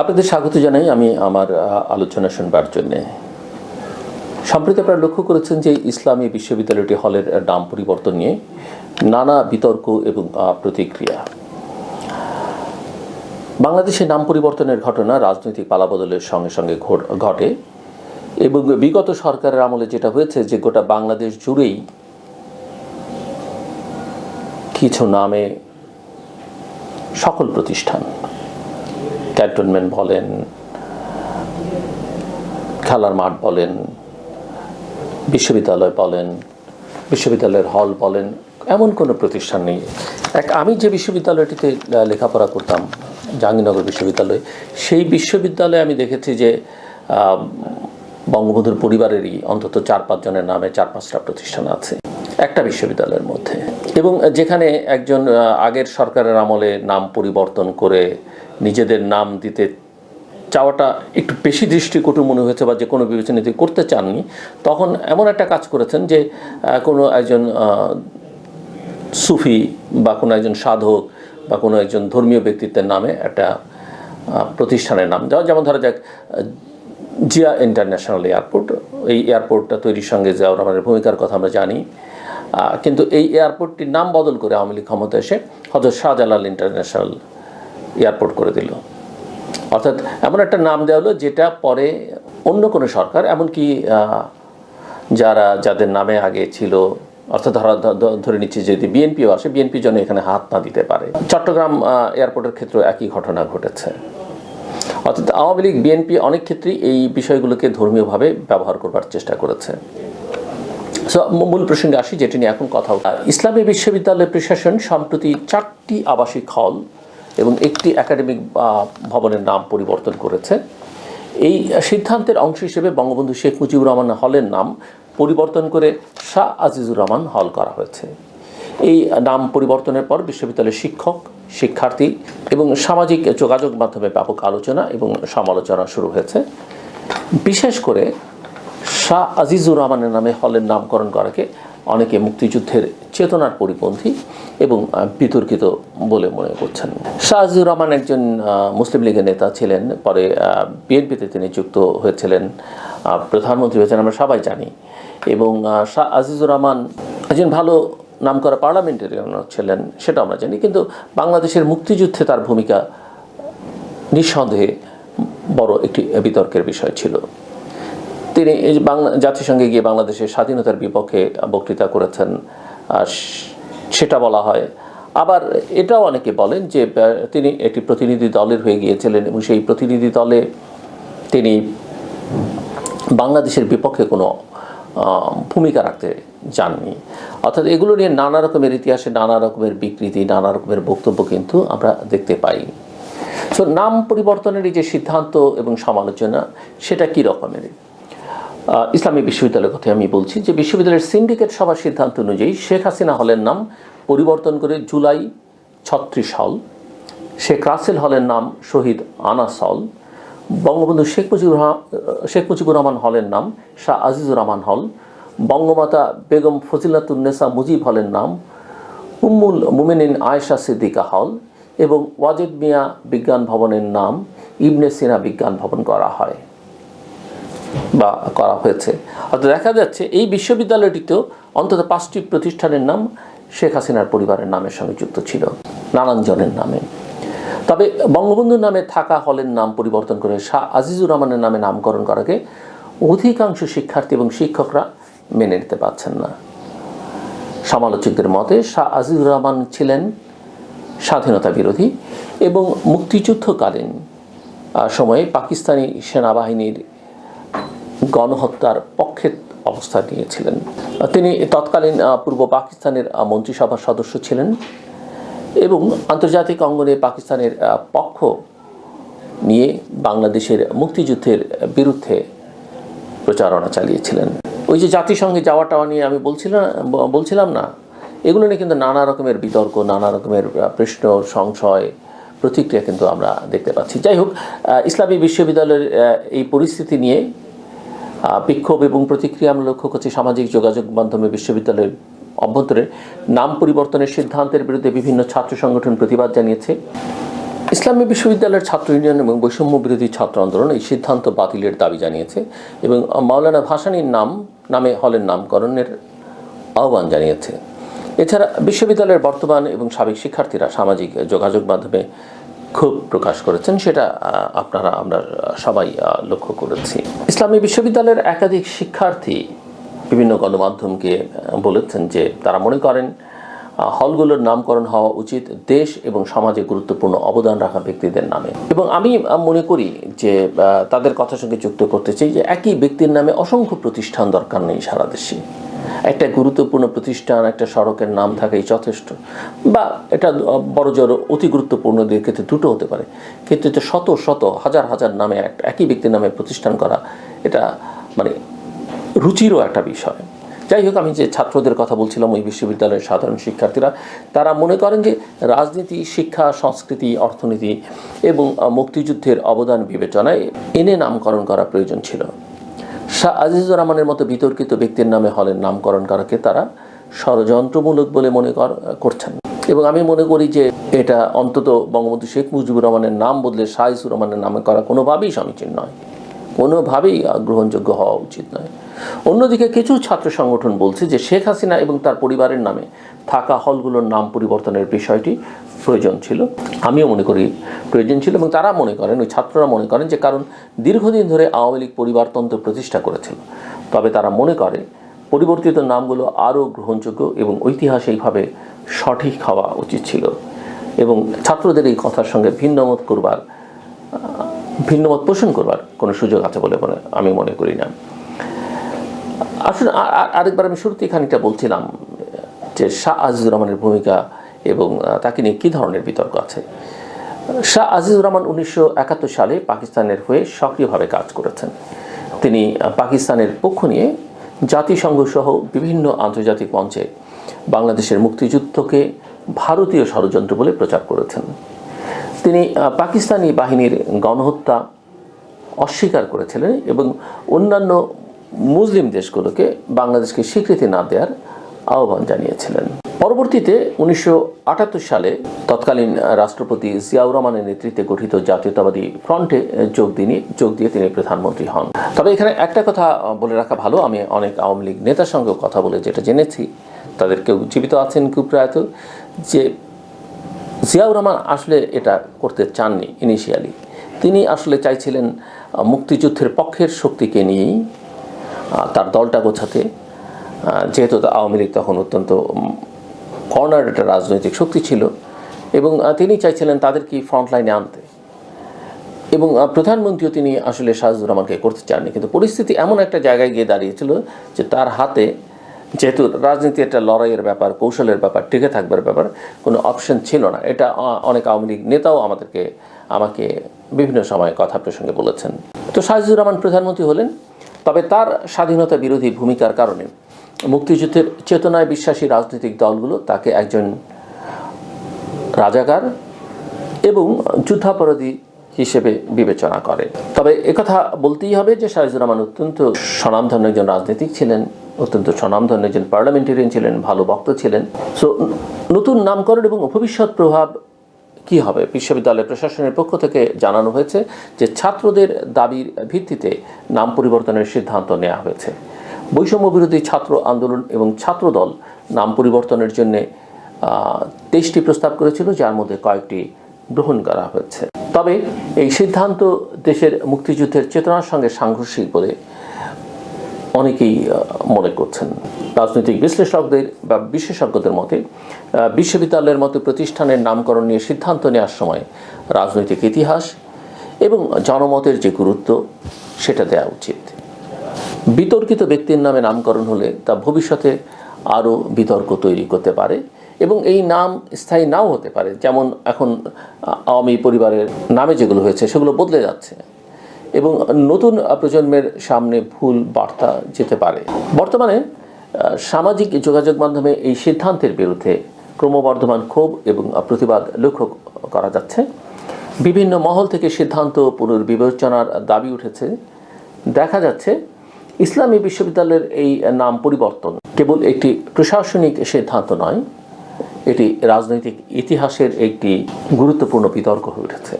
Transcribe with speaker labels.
Speaker 1: আপনাদের স্বাগত জানাই আমি আমার আলোচনা শুনবার জন্যে। সম্প্রতি আপনারা লক্ষ্য করেছেন যে ইসলামী বিশ্ববিদ্যালয়টি হলের নাম পরিবর্তন নিয়ে নানা বিতর্ক এবং প্রতিক্রিয়া। বাংলাদেশে নাম পরিবর্তনের ঘটনা রাজনৈতিক পালাবদলের সঙ্গে সঙ্গে ঘটে এবং বিগত সরকারের আমলে যেটা হয়েছে যে গোটা বাংলাদেশ জুড়েই কিছু নামে সকল প্রতিষ্ঠান ক্যান্টনমেন্ট বলেন, খেলার মাঠ বলেন, বিশ্ববিদ্যালয় বলেন, বিশ্ববিদ্যালয়ের হল বলেন, এমন কোনো প্রতিষ্ঠান নেই। এক, আমি যে বিশ্ববিদ্যালয়টিতে লেখাপড়া করতাম, জাহাঙ্গীরনগর বিশ্ববিদ্যালয়, সেই বিশ্ববিদ্যালয়ে আমি দেখেছি যে বঙ্গবন্ধুর পরিবারেরই অন্তত চার পাঁচজনের নামে চার পাঁচটা প্রতিষ্ঠান আছে, একটা বিশ্ববিদ্যালয়ের মধ্যে। এবং যেখানে একজন আগের সরকারের আমলে নাম পরিবর্তন করে নিজেদের নাম দিতে চাওয়াটা একটু বেশি দৃষ্টিকটু মনে হয়েছে বা যে কোনো বিবেচনা যদি করতে চাননি, তখন এমন একটা কাজ করেছেন যে কোনো একজন সুফি বা কোনো একজন সাধক বা কোনো একজন ধর্মীয় ব্যক্তিত্বের নামে একটা প্রতিষ্ঠানের নাম দেওয়া। যেমন ধরা যাক জিয়া ইন্টারন্যাশনাল এয়ারপোর্ট, এই এয়ারপোর্টটা তৈরির সঙ্গে জিয়াউর রহমানের ভূমিকার কথা আমরা জানি। কিন্তু এই এয়ারপোর্টটির নাম বদল করে আওয়ামী লীগ ক্ষমতা এসে হজরত শাহজালাল ইন্টারন্যাশনাল এয়ারপোর্ট করে দিল। অর্থাৎ এমন একটা নাম দেওয়া হলো যেটা পরে অন্য কোনো সরকার, এমনকি যারা, যাদের নামে আগে ছিল, অর্থাৎ ধরা ধরে নিচ্ছি যদি বিএনপিও আসে, বিএনপি যেন এখানে হাত না দিতে পারে। চট্টগ্রাম এয়ারপোর্টের ক্ষেত্রে একই ঘটনা ঘটেছে। অর্থাৎ আওয়ামী লীগ, বিএনপি অনেক ক্ষেত্রেই এই বিষয়গুলোকে ধর্মীয়ভাবে ব্যবহার করবার চেষ্টা করেছে। মূল প্রসঙ্গে আসি, যেটি নিয়ে এখন কথা। ইসলামী বিশ্ববিদ্যালয় প্রশাসন সম্প্রতি চারটি আবাসিক হল এবং একটি একাডেমিক ভবনের নাম পরিবর্তন করেছে। এই সিদ্ধান্তের অংশ হিসেবে বঙ্গবন্ধু শেখ মুজিবুর রহমান হলের নাম পরিবর্তন করে শাহ আজিজুর রহমান হল করা হয়েছে। এই নাম পরিবর্তনের পর বিশ্ববিদ্যালয়ের শিক্ষক, শিক্ষার্থী এবং সামাজিক যোগাযোগ মাধ্যমে ব্যাপক আলোচনা এবং সমালোচনা শুরু হয়েছে। বিশেষ করে শাহ আজিজুর রহমানের নামে হলের নামকরণ করাকে অনেকে মুক্তিযুদ্ধের চেতনার পরিপন্থী এবং বিতর্কিত বলে মনে করছেন। শাহ আজিজুর রহমান একজন মুসলিম লীগের নেতা ছিলেন। পরে বিএনপিতে তিনি যুক্ত হয়েছিলেন। প্রধানমন্ত্রী হয়েছেন আমরা সবাই জানি। এবং শাহ আজিজুর রহমান একজন ভালো নাম করা পার্লামেন্টারিয়ান ছিলেন, সেটা আমরা জানি। কিন্তু বাংলাদেশের মুক্তিযুদ্ধে তার ভূমিকা নিঃসন্দেহে বড় একটি বিতর্কের বিষয় ছিল। তিনি এই বাংলা, জাতিসংঘে গিয়ে বাংলাদেশের স্বাধীনতার বিপক্ষে বক্তৃতা করেছেন সেটা বলা হয়। আবার এটাও অনেকে বলেন যে তিনি একটি প্রতিনিধি দলের হয়ে গিয়েছিলেন এবং সেই প্রতিনিধি দলে তিনি বাংলাদেশের বিপক্ষে কোনো ভূমিকা রাখতে যাননি। অর্থাৎ এগুলো নিয়ে নানা রকমের ইতিহাসে নানা রকমের বিকৃতি, নানা রকমের বক্তব্য কিন্তু আমরা দেখতে পাই। সো নাম পরিবর্তনের এই যে সিদ্ধান্ত এবং সমালোচনা, সেটা কী রকমের? ইসলামী বিশ্ববিদ্যালয়ের কথা আমি বলছি যে বিশ্ববিদ্যালয়ের সিন্ডিকেট সভার সিদ্ধান্ত অনুযায়ী শেখ হাসিনা হলের নাম পরিবর্তন করে জুলাই ছত্রিশ হল। শেখ রাসেল হলের নাম শহীদ আনাস হল। বঙ্গবন্ধু শেখ মুজিবুর শেখ মুজিবুর রহমান হলের নাম শাহ আজিজুর রহমান হল। বঙ্গমাতা বেগম ফজিলাতুন্নেসা মুজিব হলের নাম উম্মুল মুমিনিন আয়েশা সিদ্দিকা হল এবং ওয়াজেদ মিয়া বিজ্ঞান ভবনের নাম ইবনে সিনা বিজ্ঞান ভবন করা হয়। বা করা হয়েছে। অর্থাৎ দেখা যাচ্ছে এই বিশ্ববিদ্যালয়টিতেও অন্তত পাঁচটি প্রতিষ্ঠানের নাম শেখ হাসিনার পরিবারের নামের সঙ্গে যুক্ত ছিল, নানান জনের নামে। তবে বঙ্গবন্ধুর নামে থাকা হলের নাম পরিবর্তন করে শাহ আজিজুর রহমানের নামে নামকরণ করাকে অধিকাংশ শিক্ষার্থী এবং শিক্ষকরা মেনে নিতে পারছেন না। সমালোচকদের মতে শাহ আজিজুর রহমান ছিলেন স্বাধীনতা বিরোধী এবং মুক্তিযুদ্ধকালীন সময়ে পাকিস্তানি সেনাবাহিনীর গণহত্যার পক্ষে অবস্থান নিয়েছিলেন। তিনি তৎকালীন পূর্ব পাকিস্তানের মন্ত্রিসভার সদস্য ছিলেন এবং আন্তর্জাতিক অঙ্গনে পাকিস্তানের পক্ষ নিয়ে বাংলাদেশের মুক্তিযুদ্ধের বিরুদ্ধে প্রচারণা চালিয়েছিলেন। ওই যে জাতিসংঘে যাওয়া টাওয়া নিয়ে আমি বলছিলাম বলছিলাম না, এগুলো নিয়ে কিন্তু নানা রকমের বিতর্ক, নানা রকমের প্রশ্ন, সংশয়, প্রতিক্রিয়া কিন্তু আমরা দেখতে পাচ্ছি। যাই হোক ইসলামী বিশ্ববিদ্যালয়ের এই পরিস্থিতি নিয়ে বিক্ষোভ এবং প্রতিক্রিয়া আমরা লক্ষ্য করছি সামাজিক যোগাযোগ মাধ্যমে বিশ্ববিদ্যালয়ের অভ্যন্তরে নাম পরিবর্তনের সিদ্ধান্তের বিরুদ্ধে বিভিন্ন ছাত্র সংগঠন প্রতিবাদ জানিয়েছে। ইসলামী বিশ্ববিদ্যালয়ের ছাত্র ইউনিয়ন এবং বৈষম্য বিরোধী ছাত্র আন্দোলন এই সিদ্ধান্ত বাতিলের দাবি জানিয়েছে এবং মাওলানা ভাসানীর নাম, নামে হলের নামকরণের আহ্বান জানিয়েছে। এছাড়া বিশ্ববিদ্যালয়ের বর্তমান এবং সাবেক শিক্ষার্থীরা সামাজিক যোগাযোগ মাধ্যমে ক্ষোভ প্রকাশ করেছেন, সেটা আপনারা, আমরা সবাই লক্ষ্য করেছি। ইসলামী বিশ্ববিদ্যালয়ের একাধিক শিক্ষার্থী বিভিন্ন গণমাধ্যমকে বলেছেন যে তারা মনে করেন হলগুলোর নামকরণ হওয়া উচিত দেশ এবং সমাজে গুরুত্বপূর্ণ অবদান রাখা ব্যক্তিদের নামে। এবং আমি মনে করি যে তাদের কথার সঙ্গে যুক্ত করতে চাই যে, একই ব্যক্তির নামে অসংখ্য প্রতিষ্ঠান দরকার নেই সারা দেশে। একটা গুরুত্বপূর্ণ প্রতিষ্ঠান, একটা সড়কের নাম থাকাই যথেষ্ট। বা এটা বড় জড় অতি গুরুত্বপূর্ণ ক্ষেত্রে দুটো হতে পারে। কিন্তু এটা শত শত, হাজার হাজার নামে এক- একই ব্যক্তির নামে প্রতিষ্ঠান করা, এটা মানে রুচিরও একটা বিষয়। যাই হোক, আমি যে ছাত্রদের কথা বলছিলাম, ওই বিশ্ববিদ্যালয়ের সাধারণ শিক্ষার্থীরা, তারা মনে করেন যে রাজনীতি, শিক্ষা, সংস্কৃতি, অর্থনীতি এবং মুক্তিযুদ্ধের অবদান বিবেচনায় এনে নামকরণ করা প্রয়োজন ছিল। শাহ আজিজুর রহমানের মতো বিতর্কিত ব্যক্তির নামে হলের নামকরণ করাকে তারা ষড়যন্ত্রমূলক বলে মনে কর- করছেন। এবং আমি মনে করি যে এটা অন্তত বঙ্গবন্ধু শেখ মুজিবুর রহমানের নাম বদলে শাহ আজিজুর রহমানের নামে করা কোনোভাবেই সমীচীন নয়। কোনোভাবেই গ্রহণযোগ্য হওয়া উচিত নয়। অন্যদিকে কিছু ছাত্র সংগঠন বলছে যে শেখ হাসিনা এবং তার পরিবারের নামে থাকা হলগুলোর নাম পরিবর্তনের বিষয়টি প্রয়োজন ছিল। আমিও মনে করি প্রয়োজন ছিল এবং তারা মনে করেন, ওই ছাত্ররা মনে করেন যে কারণ দীর্ঘদিন ধরে আওয়ামী লীগ পরিবারতন্ত্র প্রতিষ্ঠা করেছিল। তবে তারা মনে করে পরিবর্তিত নামগুলো আরও গ্রহণযোগ্য এবং ঐতিহাসিকভাবে সঠিক হওয়া উচিত ছিল। এবং ছাত্রদের এই কথার সঙ্গে ভিন্নমত করবার ভিন্নমত পোষণ করবার কোনো সুযোগ আছে বলে মনে আমি মনে করি না। আসলে আরেকবার আমি শুরুতেই খানিকটা বলছিলাম যে শাহ আজিজুর রহমানের ভূমিকা এবং তাকে নিয়ে কী ধরনের বিতর্ক আছে। শাহ আজিজুর রহমান উনিশশো একাত্তর সালে পাকিস্তানের হয়ে সক্রিয়ভাবে কাজ করেছেন। তিনি পাকিস্তানের পক্ষ নিয়ে জাতিসংঘ সহ বিভিন্ন আন্তর্জাতিক মঞ্চে বাংলাদেশের মুক্তিযুদ্ধকে ভারতীয় ষড়যন্ত্র বলে প্রচার করেছেন। তিনি পাকিস্তানি বাহিনীর গণহত্যা অস্বীকার করেছিলেন এবং অন্যান্য মুসলিম দেশগুলোকে বাংলাদেশকে স্বীকৃতি না দেওয়ার আহ্বান জানিয়েছিলেন। পরবর্তীতে উনিশশো আটাত্তর সালে তৎকালীন রাষ্ট্রপতি জিয়াউর রহমানের নেতৃত্বে গঠিত জাতীয়তাবাদী ফ্রন্টে যোগ দিয়ে যোগ দিয়ে তিনি প্রধানমন্ত্রী হন। তবে এখানে একটা কথা বলে রাখা ভালো, আমি অনেক আওয়ামী লীগ নেতার সঙ্গেও কথা বলে যেটা জেনেছি, তাদের কেউ জীবিত আছেন কেউ প্রয়াত, যে জিয়াউর রহমান আসলে এটা করতে চাননি ইনিশিয়ালি তিনি আসলে চাইছিলেন মুক্তিযুদ্ধের পক্ষের শক্তিকে নিয়েই তার দলটা গোছাতে। যেহেতু আওয়ামী লীগ তখন অত্যন্ত কর্নার একটা রাজনৈতিক শক্তি ছিল এবং তিনি চাইছিলেন তাদেরকে ফ্রন্ট লাইনে আনতে। এবং প্রধানমন্ত্রীও তিনি আসলে শাহজুর রহমানকে করতে চাননি। কিন্তু পরিস্থিতি এমন একটা জায়গায় গিয়ে দাঁড়িয়েছিল যে তার হাতে যেহেতু রাজনীতি একটা লড়াইয়ের ব্যাপার, কৌশলের ব্যাপার, টিকে থাকবার ব্যাপার, কোনো অপশন ছিল না। এটা অনেক আওয়ামী লীগ নেতাও আমাদেরকে, আমাকে বিভিন্ন সময় কথা প্রসঙ্গে বলেছেন। তো শাহজুর রহমান প্রধানমন্ত্রী হলেন, তবে তার স্বাধীনতা বিরোধী ভূমিকার কারণে মুক্তিযুদ্ধের চেতনায় বিশ্বাসী রাজনৈতিক দলগুলো তাকে একজন রাজাকার এবং যুদ্ধাপরাধী হিসেবে বিবেচনা করে। তবে একথা বলতেই হবে যে শাহিজুর রহমান অত্যন্ত স্বনামধন্য একজন রাজনীতিক ছিলেন। অত্যন্ত স্বনামধন্য একজন পার্লামেন্টেরিয়ান ছিলেন, ভালো বক্তা ছিলেন। সো নতুন নামকরণ এবং ভবিষ্যৎ প্রভাব কি হবে বিশ্ববিদ্যালয় প্রশাসনের পক্ষ থেকে জানানো হয়েছে যে ছাত্রদের দাবির ভিত্তিতে নাম পরিবর্তনের সিদ্ধান্ত নেওয়া হয়েছে। বৈষম্য বিরোধী ছাত্র আন্দোলন এবং ছাত্রদল নাম পরিবর্তনের জন্য তেইশটি প্রস্তাব করেছিল, যার মধ্যে কয়েকটি গ্রহণ করা হয়েছে। তবে এই সিদ্ধান্ত দেশের মুক্তিযুদ্ধের চেতনার সঙ্গে সাংঘর্ষিক বলে অনেকেই মনে করছেন। রাজনৈতিক বিশ্লেষকদের বা বিশেষজ্ঞদের মতে বিশ্ববিদ্যালয়ের মতো প্রতিষ্ঠানের নামকরণ নিয়ে সিদ্ধান্ত নেওয়ার সময় রাজনৈতিক ইতিহাস এবং জনমতের যে গুরুত্ব, সেটা দেওয়া উচিত। বিতর্কিত ব্যক্তির নামে নামকরণ হলে তা ভবিষ্যতে আরও বিতর্ক তৈরি করতে পারে এবং এই নাম স্থায়ী নাও হতে পারে। যেমন এখন আওয়ামী পরিবারের নামে যেগুলো হয়েছে, সেগুলো বদলে যাচ্ছে। এবং নতুন প্রজন্মের সামনে ভুল বার্তা যেতে পারে। বর্তমানে সামাজিক যোগাযোগ মাধ্যমে এই সিদ্ধান্তের বিরুদ্ধে ক্রমবর্ধমান ক্ষোভ এবং প্রতিবাদ লক্ষ্য করা যাচ্ছে। বিভিন্ন মহল থেকে সিদ্ধান্ত পুনর্বিবেচনার দাবি উঠেছে। দেখা যাচ্ছে, ইসলামী বিশ্ববিদ্যালয়ের এই নাম পরিবর্তন কেবল একটি প্রশাসনিক সিদ্ধান্ত নয়, এটি রাজনৈতিক ইতিহাসের একটি গুরুত্বপূর্ণ বিতর্ক হয়ে উঠেছে।